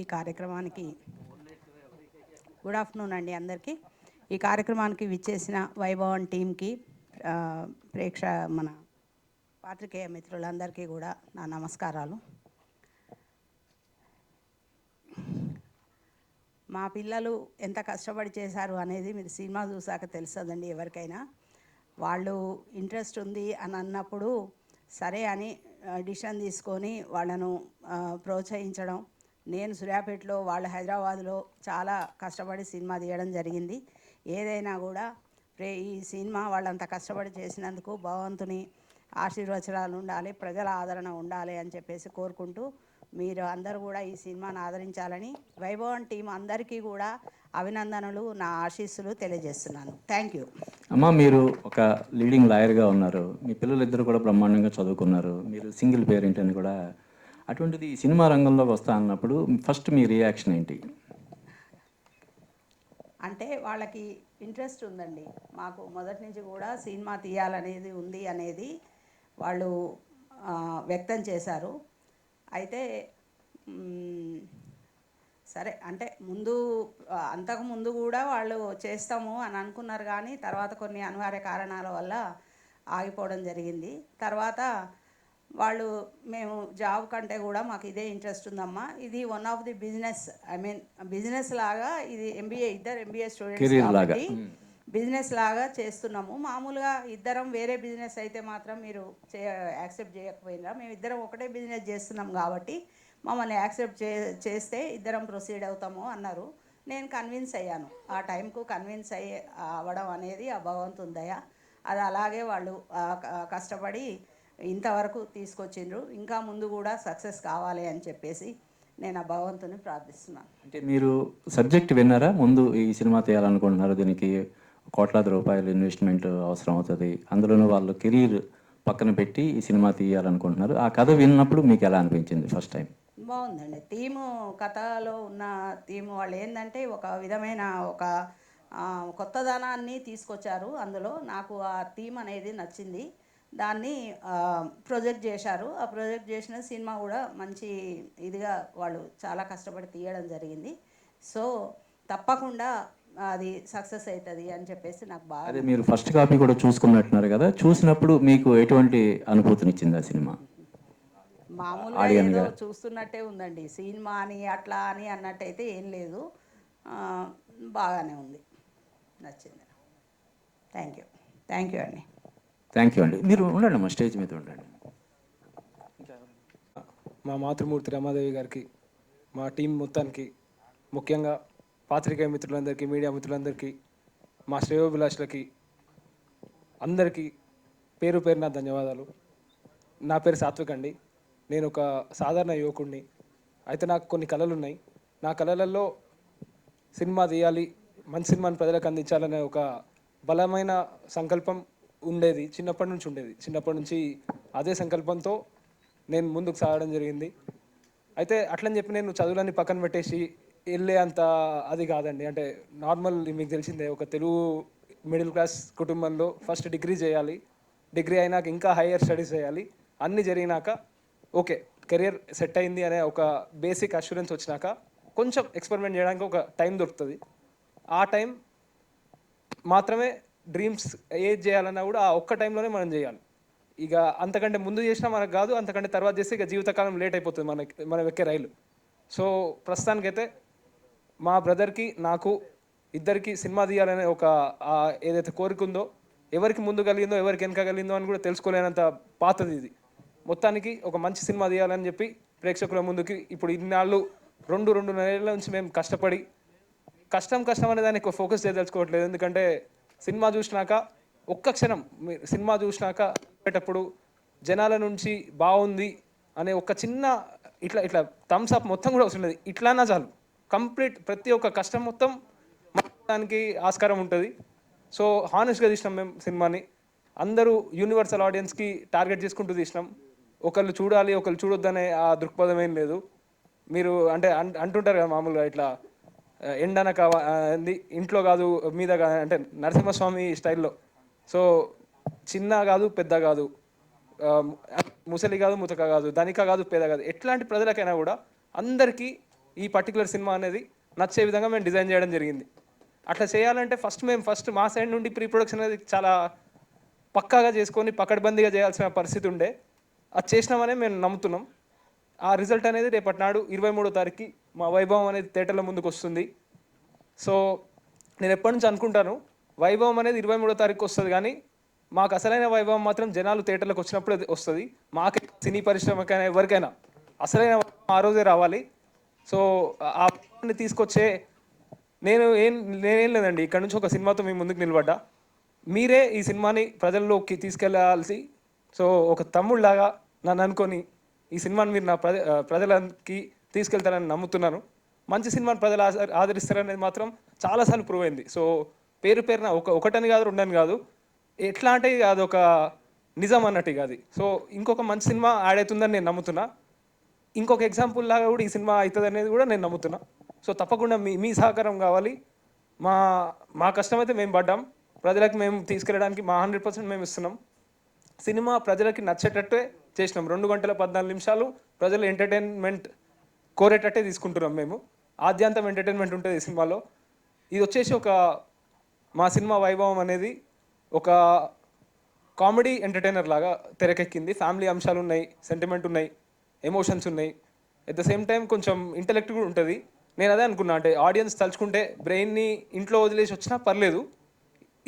ఈ కార్యక్రమానికి good afternoon అండి అందరికీ. ఈ కార్యక్రమానికి విచ్చేసిన వైభవన్ టీంకి ప్రేక్ష మన పాత్రికేయ మిత్రులందరికీ కూడా నా నమస్కారాలు. మా పిల్లలు ఎంత కష్టపడి చేశారు అనేది మీరు సినిమా చూసాక తెలుస్తుందండి ఎవరికైనా. వాళ్ళు ఇంట్రెస్ట్ ఉంది అని అన్నప్పుడు సరే అని డిసిషన్ తీసుకొని వాళ్ళను ప్రోత్సహించడం నేను సూర్యాపేటలో వాళ్ళు హైదరాబాద్లో చాలా కష్టపడి సినిమా తీయడం జరిగింది. ఏదైనా కూడా ప్రే ఈ సినిమా వాళ్ళంత కష్టపడి చేసినందుకు భగవంతుని ఆశీర్వచనాలు ఉండాలి ప్రజల ఆదరణ ఉండాలి అని చెప్పేసి కోరుకుంటూ మీరు అందరూ కూడా ఈ సినిమాను ఆదరించాలని వైభవం టీం అందరికీ కూడా అభినందనలు నా ఆశీస్సులు తెలియజేస్తున్నాను. థ్యాంక్ యూ అమ్మ మీరు ఒక లీడింగ్ లాయర్గా ఉన్నారు. మీ పిల్లలిద్దరు కూడా బ్రహ్మాండంగా చదువుకున్నారు. మీరు సింగిల్ పేరెంట్ అని కూడా అటువంటిది సినిమా రంగంలోకి వస్తా అన్నప్పుడు ఫస్ట్ మీ రియాక్షన్ ఏంటి? అంటే వాళ్ళకి ఇంట్రెస్ట్ ఉందండి. మాకు మొదటి నుంచి కూడా సినిమా తీయాలనేది ఉంది అనేది వాళ్ళు వ్యక్తం చేశారు. అయితే సరే అంటే ముందు అంతకు ముందు కూడా వాళ్ళు చేస్తాము అని అనుకున్నారు కానీ తర్వాత కొన్ని అనివార్య కారణాల వల్ల ఆగిపోవడం జరిగింది. తర్వాత వాళ్ళు మేము జాబ్ కంటే కూడా మాకు ఇదే ఇంట్రెస్ట్ ఉందమ్మా. ఇది one of the business I mean business లాగా ఇది ఎంబీఏ ఇద్దరు ఎంబీఏ స్టూడెంట్స్. కాబట్టి బిజినెస్ లాగా చేస్తున్నాము. మామూలుగా ఇద్దరం వేరే బిజినెస్ అయితే మాత్రం మీరు చే యాక్సెప్ట్ చేయకపోయినా మేము ఇద్దరం ఒకటే బిజినెస్ చేస్తున్నాం కాబట్టి మమ్మల్ని యాక్సెప్ట్ చే చేస్తే ఇద్దరం ప్రొసీడ్ అవుతాము అన్నారు. నేను కన్విన్స్ అయ్యాను. ఆ టైంకు కన్విన్స్ అయ్యి అవ్వడం అనేది ఆ భగవంతుని దయ. అది అలాగే వాళ్ళు కష్టపడి ఇంతవరకు తీసుకొచ్చిండ్రు. ఇంకా ముందు కూడా సక్సెస్ కావాలి అని చెప్పేసి నేను ఆ భగవంతుని ప్రార్థిస్తున్నాను. అంటే మీరు సబ్జెక్ట్ విన్నారా? ముందు ఈ సినిమా తీయాలనుకుంటున్నారు. దీనికి కోట్లాది రూపాయలు ఇన్వెస్ట్మెంట్ అవసరం అవుతుంది. అందులోనూ వాళ్ళు కెరీర్ పక్కన పెట్టి ఈ సినిమా తీయాలనుకుంటున్నారు. ఆ కథ విన్నప్పుడు మీకు ఎలా అనిపించింది ఫస్ట్ టైం? బాగుందండి. థీము కథలో ఉన్న థీము వాళ్ళు ఏంటంటే ఒక విధమైన ఒక కొత్తదనాన్ని తీసుకొచ్చారు అందులో. నాకు ఆ థీమ్ అనేది నచ్చింది. దాన్ని ప్రొజెక్ట్ చేశారు. ఆ ప్రొజెక్ట్ చేసిన సినిమా కూడా మంచి ఇదిగా వాళ్ళు చాలా కష్టపడి తీయడం జరిగింది. సో తప్పకుండా అది సక్సెస్ అవుతుంది అని చెప్పేసి నాకు బాగా అదే మీరు ఫస్ట్ కాపీ కూడా చూసుకున్నట్టున్నారు కదా. చూసినప్పుడు మీకు ఎటువంటి అనుభూతినిచ్చింది ఆ సినిమా? మామూలుగా ఏదో. చూస్తున్నట్టే ఉందండి. సినిమా అని అట్లా అని అన్నట్టయితే ఏం లేదు. బాగానే ఉంది. నచ్చింది. Thank you. థ్యాంక్ యూ అండి. థ్యాంక్ యూ అండి. మీరు ఉండండి మా స్టేజ్ మీద ఉండండి. మా మాతృమూర్తి రమాదేవి గారికి మా టీం మొత్తానికి ముఖ్యంగా పాత్రికేయ మిత్రులందరికీ మీడియా మిత్రులందరికీ మా శ్రేయోభిలాషులకి అందరికీ పేరు పేరున ధన్యవాదాలు. నా పేరు సాత్విక్ అండి. నేను ఒక సాధారణ యువకుడిని అయితే నాకు కొన్ని కళలు ఉన్నాయి నా కళలలో సినిమా తీయాలి మంచి సినిమాని ప్రజలకు అందించాలనే ఒక బలమైన సంకల్పం ఉండేది చిన్నప్పటి నుంచి ఉండేది. చిన్నప్పటి నుంచి అదే సంకల్పంతో నేను ముందుకు సాగడం జరిగింది. అయితే అట్లని చెప్పి నేను చదువులన్నీ పక్కన పెట్టేసి వెళ్ళే అంత అది కాదండి. అంటే నార్మల్ మీకు తెలిసిందే ఒక తెలుగు మిడిల్ క్లాస్ కుటుంబంలో ఫస్ట్ డిగ్రీ చేయాలి. డిగ్రీ అయినాక ఇంకా హైయర్ స్టడీస్ చేయాలి. అన్నీ జరిగినాక ఓకే కెరియర్ సెట్ అయింది అనే ఒక బేసిక్ అష్యూరెన్స్ వచ్చినాక కొంచెం ఎక్స్పెరిమెంట్ చేయడానికి ఒక టైం దొరుకుతుంది. ఆ టైం మాత్రమే డ్రీమ్స్ ఏది చేయాలన్నా కూడా ఆ ఒక్క టైంలోనే మనం చేయాలి. ఇక అంతకంటే ముందు చేసినా మనకు కాదు అంతకంటే తర్వాత చేస్తే ఇక జీవితకాలం లేట్ అయిపోతుంది మనకి మనం ఎక్కే రైలు. సో ప్రస్తుతానికైతే మా బ్రదర్కి నాకు ఇద్దరికి సినిమా తీయాలనే ఒక ఏదైతే కోరిక ఉందో ఎవరికి ముందు కలిగిందో ఎవరికి వెనక కలిగిందో అని కూడా తెలుసుకోలేనంత పాతది ఇది. మొత్తానికి ఒక మంచి సినిమా తీయాలని చెప్పి ప్రేక్షకుల ముందుకి ఇప్పుడు ఇన్నాళ్ళు రెండు రెండు నెలల నుంచి మేము కష్టపడి కష్టం కష్టం అనే దాన్ని ఎక్కువ ఫోకస్ చేయదలుచుకోవట్లేదు. ఎందుకంటే సినిమా చూసినాక ఒక్క క్షణం సినిమా చూసినాక పెట్టేటప్పుడు జనాల నుంచి బాగుంది అనే ఒక చిన్న ఇట్లా ఇట్లా థమ్స్ అప్ మొత్తం కూడా అవసరం లేదు. ఇట్లానా చాలు. కంప్లీట్ ప్రతి ఒక్క కష్టం మొత్తం దానికి ఆస్కారం ఉంటుంది. సో హానెస్ట్గా తీసినాం మేము సినిమాని. అందరూ యూనివర్సల్ ఆడియన్స్కి టార్గెట్ చేసుకుంటూ తీసినాం. ఒకళ్ళు చూడాలి ఒకళ్ళు చూడొద్దనే ఆ దృక్పథం ఏం లేదు. మీరు అంటే అంటుంటారు కదా మామూలుగా ఇట్లా ఎండనక వా- ఇంట్లో కాదు మీద కాదు అంటే నరసింహస్వామి స్టైల్లో. సో చిన్న కాదు పెద్ద కాదు. ముసలి కాదు ముతక కాదు ధనిక కాదు పేద కాదు. ఎట్లాంటి ప్రజలకైనా కూడా అందరికీ ఈ పర్టికులర్ సినిమా అనేది నచ్చే విధంగా మేము డిజైన్ చేయడం జరిగింది. అట్లా చేయాలంటే ఫస్ట్ మేము ఫస్ట్ మా సైడ్ నుండి ప్రీ ప్రొడక్షన్ అనేది చాలా పక్కాగా చేసుకొని పకడ్బందీగా చేయాల్సిన పరిస్థితి ఉండే. అది చేసినామనే మేము నమ్ముతున్నాం. ఆ రిజల్ట్ అనేది రేపటి నాడు ఇరవై మూడో తారీఖుకి మా వైభవం అనేది థియేటర్ల ముందుకు వస్తుంది. సో నేను ఎప్పటి నుంచి అనుకుంటాను వైభవం అనేది ఇరవై మూడో తారీఖు వస్తుంది కానీ మాకు అసలైన వైభవం మాత్రం జనాలు థియేటర్లకు వచ్చినప్పుడు వస్తుంది. మాకు సినీ పరిశ్రమకైనా ఎవరికైనా అసలైన వైభవం ఆ రోజే రావాలి. సో ఆ వైభవాన్ని తీసుకొచ్చే నేను ఏం నేనేం లేదండి. ఇక్కడ నుంచి ఒక సినిమాతో మీ ముందుకు నిలబడ్డా. మీరే ఈ సినిమాని ప్రజల్లోకి తీసుకెళ్ళాల్సి సో ఒక తమ్ముళ్ళలాగా నన్ను అనుకొని ఈ సినిమాని మీరు నా ప్రజ ప్రజలకి తీసుకెళ్తారని నమ్ముతున్నాను. మంచి సినిమాని ప్రజలు ఆదరి- ఆదరిస్తారనేది మాత్రం చాలాసార్లు ప్రూవ్ అయింది. సో పేరు పేరున ఒక ఒకటని కాదు రెండని కాదు ఎట్లా అంటే అది అదొక నిజం అన్నట్టు అది. సో ఇంకొక మంచి సినిమా యాడ్ అవుతుందని నేను నమ్ముతున్నా. ఇంకొక ఎగ్జాంపుల్ లాగా కూడా ఈ సినిమా అవుతుంది అనేది కూడా నేను నమ్ముతున్నా. సో తప్పకుండా మీ మీ సహకారం కావాలి. మా మా కష్టం అయితే మేము పడ్డాం. ప్రజలకు మేము తీసుకెళ్ళడానికి మా హండ్రెడ్ పర్సెంట్ మేము ఇస్తున్నాం. సినిమా ప్రజలకి నచ్చేటట్టే చేసినాం. రెండు గంటల పద్నాలుగు నిమిషాలు ప్రజలు ఎంటర్టైన్మెంట్ కోరేటట్టే తీసుకుంటున్నాం మేము. ఆద్యాంతం ఎంటర్టైన్మెంట్ ఉంటుంది ఈ సినిమాలో. ఇది వచ్చేసి ఒక మా సినిమా వైభవం అనేది ఒక కామెడీ ఎంటర్టైనర్ లాగా తెరకెక్కింది. ఫ్యామిలీ అంశాలు ఉన్నాయి సెంటిమెంట్ ఉన్నాయి ఎమోషన్స్ ఉన్నాయి. ఎట్ ద సేమ్ టైం కొంచెం ఇంటలెక్ట్ కూడా ఉంటుంది. నేను అదే అనుకున్నా అంటే ఆడియన్స్ తలుచుకుంటే బ్రెయిన్ని ఇంట్లో వదిలేసి వచ్చినా పర్లేదు.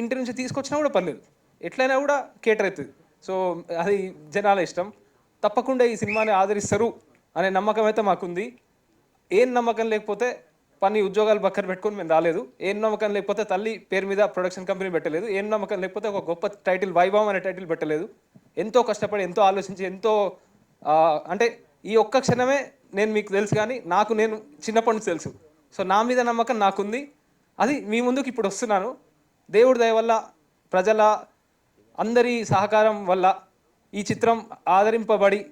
ఇంటి నుంచి తీసుకొచ్చినా కూడా పర్లేదు. ఎట్లయినా కూడా కేటర్ అవుతుంది. సో అది జనాల ఇష్టం. తప్పకుండా ఈ సినిమాని ఆదరిస్తారు అనే నమ్మకం అయితే మాకుంది. ఏం నమ్మకం లేకపోతే పని ఉద్యోగాలు పక్కన పెట్టుకొని మేము రాలేదు. ఏం నమ్మకం లేకపోతే తల్లి పేరు మీద ప్రొడక్షన్ కంపెనీ పెట్టలేదు. ఏం నమ్మకం లేకపోతే ఒక గొప్ప టైటిల్ వైభవం అనే టైటిల్ పెట్టలేదు. ఎంతో కష్టపడి ఎంతో ఆలోచించి ఎంతో అంటే ఈ ఒక్క క్షణమే నేను మీకు తెలుసు కానీ నాకు నేను చిన్నప్పటి నుంచి తెలుసు. సో నా మీద నమ్మకం నాకుంది. అది మీ ముందుకు ఇప్పుడు వస్తున్నాను. దేవుడి దయ వల్ల ప్రజల అందరి సహకారం వల్ల ఈ చిత్రం ఆదరింపబడి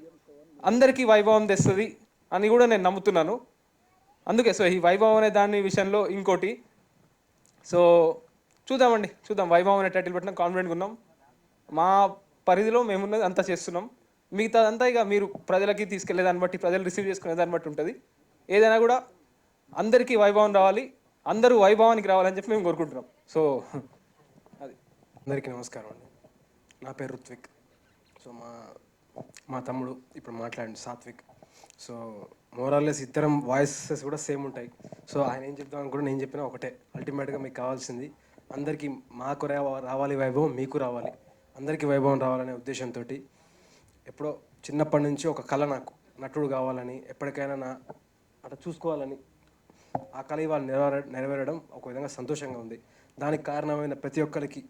అందరికీ వైభవం తెస్తుంది అని కూడా నేను నమ్ముతున్నాను. అందుకే సో ఈ వైభవం అనే దాని విషయంలో ఇంకోటి. సో చూద్దామండి చూద్దాం వైభవం అనే టైటిల్ పెట్టిన కాన్ఫిడెంట్గా ఉన్నాం. మా పరిధిలో మేమున్నది అంతా చేస్తున్నాం. మిగతా అంతా ఇక మీరు ప్రజలకి తీసుకెళ్ళే దాన్ని బట్టి ప్రజలు రిసీవ్ చేసుకునే దాన్ని బట్టి ఉంటుంది. ఏదైనా కూడా అందరికీ వైభవం రావాలి అందరూ వైభవానికి రావాలని చెప్పి మేము కోరుకుంటున్నాం. సో అది. అందరికీ నమస్కారం అండి. నా పేరు రుత్విక్ సో మా మా తమ్ముడు ఇప్పుడు మాట్లాడండి సాత్విక్. సో మోరాల్లెస్ ఇద్దరం వాయిసెస్ కూడా సేమ్ ఉంటాయి. సో ఆయన ఏం చెప్తాం కూడా నేను చెప్పిన ఒకటే. అల్టిమేట్గా మీకు కావాల్సింది అందరికీ మాకు రావ- రావాలి వైభవం మీకు రావాలి. అందరికీ వైభవం రావాలనే ఉద్దేశంతో ఎప్పుడో చిన్నప్పటి నుంచి ఒక కళ నాకు నటుడు కావాలని ఎప్పటికైనా నా అట్లా చూసుకోవాలని ఆ కళ ఇవాళ నెరవేర నెరవేరడం ఒక విధంగా సంతోషంగా ఉంది. దానికి కారణమైన ప్రతి ఒక్కరికి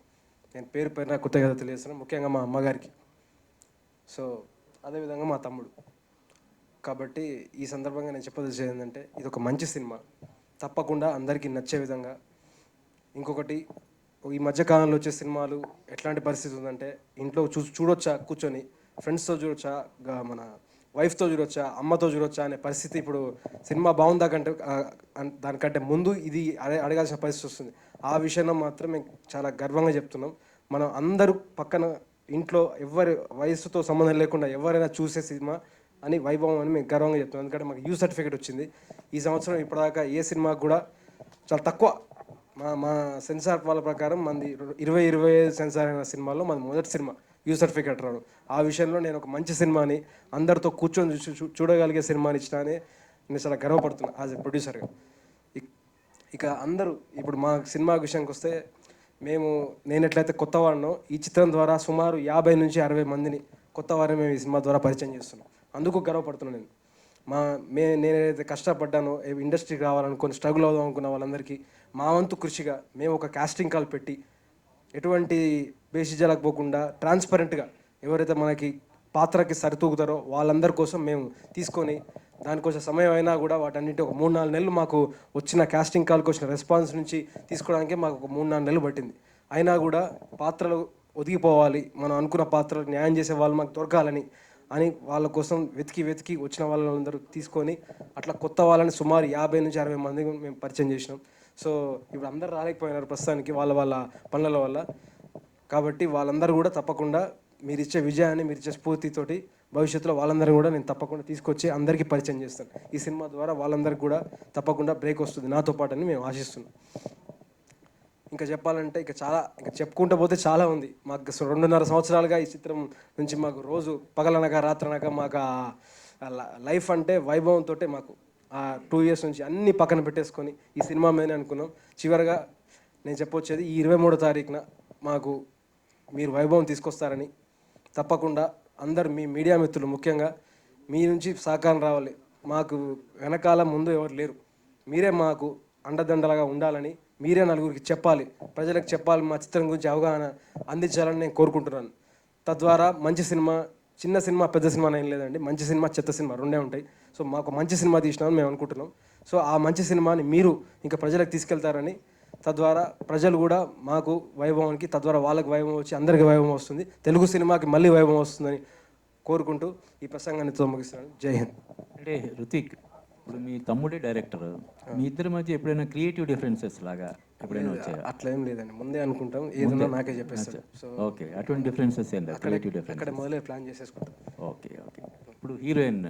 నేను పేరు పేరున కృతజ్ఞత తెలియజేస్తున్నాను ముఖ్యంగా మా అమ్మగారికి. సో అదేవిధంగా మా తమ్ముడు. కాబట్టి ఈ సందర్భంగా నేను చెప్పదలిచేది ఏంటంటే ఇది ఒక మంచి సినిమా. తప్పకుండా అందరికీ నచ్చే విధంగా. ఇంకొకటి ఈ మధ్యకాలంలో వచ్చే సినిమాలు ఎట్లాంటి పరిస్థితి ఉందంటే ఇంట్లో చూ చూడొచ్చా కూర్చొని ఫ్రెండ్స్తో చూడొచ్చా మన వైఫ్తో చూడొచ్చా అమ్మతో చూడొచ్చా అనే పరిస్థితి ఇప్పుడు సినిమా బాగుందా కంటే దానికంటే ముందు ఇది అడగాల్సిన పరిస్థితి వస్తుంది. ఆ విషయంలో మాత్రం మేము చాలా గర్వంగా చెప్తున్నాం. మనం అందరూ పక్కన ఇంట్లో ఎవరి వయసుతో సంబంధం లేకుండా ఎవరైనా చూసే సినిమా అని వైభవం అని మేము గర్వంగా చెప్తున్నాం. ఎందుకంటే మాకు యూ సర్టిఫికేట్ వచ్చింది. ఈ సంవత్సరం ఇప్పటిదాకా ఏ సినిమా కూడా చాలా తక్కువ. మా మా సెన్సార్ వాళ్ళ ప్రకారం మంది ఇరవై ఇరవై ఐదు సెన్సార్ అయిన సినిమాల్లో మన మొదటి సినిమా. యూ సర్టిఫికేట్ రావడం ఆ విషయంలో నేను ఒక మంచి సినిమాని అందరితో కూర్చొని చూ- చూ- చూడగలిగే సినిమాని ఇచ్చినానే నేను చాలా గర్వపడుతున్నాను యాజ్ ఎ ప్రొడ్యూసర్గా ఇక అందరూ ఇప్పుడు మా సినిమా విషయానికి వస్తే మేము నేను ఎట్లయితే కొత్త వాడినో ఈ చిత్రం ద్వారా సుమారు యాభై నుంచి అరవై మందిని కొత్త వారిని మేము ఈ సినిమా ద్వారా పరిచయం చేస్తున్నాం. అందుకు గర్వపడుతున్నాను నేను. మా మే నేనైతే కష్టపడ్డానో ఇండస్ట్రీకి రావాలనుకుని స్ట్రగుల్ అవుదాం అనుకున్న వాళ్ళందరికీ మా వంతు కృషిగా మేము ఒక కాస్టింగ్ కాల్ పెట్టి ఎటువంటి బేసిజాలకు పోకుండా ట్రాన్స్పరెంట్గా ఎవరైతే మనకి పాత్రకి సరితూగుతారో వాళ్ళందరి కోసం మేము తీసుకొని దానికోసం సమయం అయినా కూడా వాటన్నిటి ఒక మూడు నాలుగు నెలలు మాకు వచ్చిన కాస్టింగ్ కాల్కి వచ్చిన రెస్పాన్స్ నుంచి తీసుకోవడానికి మాకు ఒక మూడు నాలుగు నెలలు పట్టింది. అయినా కూడా పాత్రలు ఒదిగిపోవాలి మనం అనుకున్న పాత్రలకు న్యాయం చేసే వాళ్ళు మాకు దొరకాలని అని వాళ్ళ కోసం వెతికి వెతికి వచ్చిన వాళ్ళందరూ తీసుకొని అట్లా కొత్త వాళ్ళని సుమారు యాభై నుంచి అరవై మంది మేము పరిచయం చేసినాం. సో ఇప్పుడు అందరు రాలేకపోయినారు ప్రస్తుతానికి వాళ్ళ వాళ్ళ పనుల వల్ల. కాబట్టి వాళ్ళందరూ కూడా తప్పకుండా మీరు ఇచ్చే విజయాన్ని మీరు ఇచ్చే స్ఫూర్తితోటి భవిష్యత్తులో వాళ్ళందరూ కూడా నేను తప్పకుండా తీసుకొచ్చి అందరికీ పరిచయం చేస్తాను. ఈ సినిమా ద్వారా వాళ్ళందరికీ కూడా తప్పకుండా బ్రేక్ వస్తుంది. నాతో పాటు అని మేము ఆశిస్తున్నాం. ఇంకా చెప్పాలంటే ఇంకా చాలా ఇంకా చెప్పుకుంటూ పోతే చాలా ఉంది. మాకు రెండున్నర సంవత్సరాలుగా ఈ చిత్రం నుంచి మాకు రోజు పగలనక రాత్రనక మాకు ల- లైఫ్ అంటే వైభవంతో మాకు. ఆ టూ ఇయర్స్ నుంచి అన్ని పక్కన పెట్టేసుకొని ఈ సినిమా మీదనే అనుకున్నాం. చివరిగా నేను చెప్పొచ్చేది ఈ ఇరవై మూడో తారీఖున మాకు మీరు వైభవం తీసుకొస్తారని తప్పకుండా అందరు మీ మీడియా మిత్రులు ముఖ్యంగా మీ నుంచి సహకారం రావాలి. మాకు వెనకాల ముందు ఎవరు లేరు. మీరే మాకు అండదండలుగా ఉండాలని మీరే నలుగురికి చెప్పాలి. ప్రజలకు చెప్పాలి మా చిత్రం గురించి అవగాహన అందించాలని నేను కోరుకుంటున్నాను. తద్వారా మంచి సినిమా చిన్న సినిమా పెద్ద సినిమా ఏం లేదండి. మంచి సినిమా చెత్త సినిమా రెండే ఉంటాయి. సో మాకు మంచి సినిమా తీసినామని మేము అనుకుంటున్నాం. సో ఆ మంచి సినిమాని మీరు ఇంకా ప్రజలకు తీసుకెళ్తారని తద్వారా ప్రజలు కూడా మాకు వైభవానికి తద్వారా వాళ్ళకి వైభవం వచ్చి అందరికి వైభవం వస్తుంది. తెలుగు సినిమాకి మళ్ళీ వైభవం వస్తుందని కోరుకుంటూ ఈ ప్రసంగాన్ని ముగిస్తున్నాను జై హింద్. అంటే రుతిక్ ఇప్పుడు మీ తమ్ముడే డైరెక్టర్. మీ ఇద్దరి మధ్య ఎప్పుడైనా క్రియేటివ్ డిఫరెన్సెస్ లాగా ఎప్పుడైనా వచ్చాయా? అట్లా ఏం లేదండి. ముందే అనుకుంటాం. ఏదన్నా నాకే చెప్పేస్తాం సో ఓకే. అటువంటి డిఫరెన్సెస్ ఏం లేదు. క్రియేటివ్ డిఫరెన్స్ అక్కడ మొదలే ప్లాన్ చేసేసుకుంటాం. Okay okay. ఇప్పుడు హీరోయిన్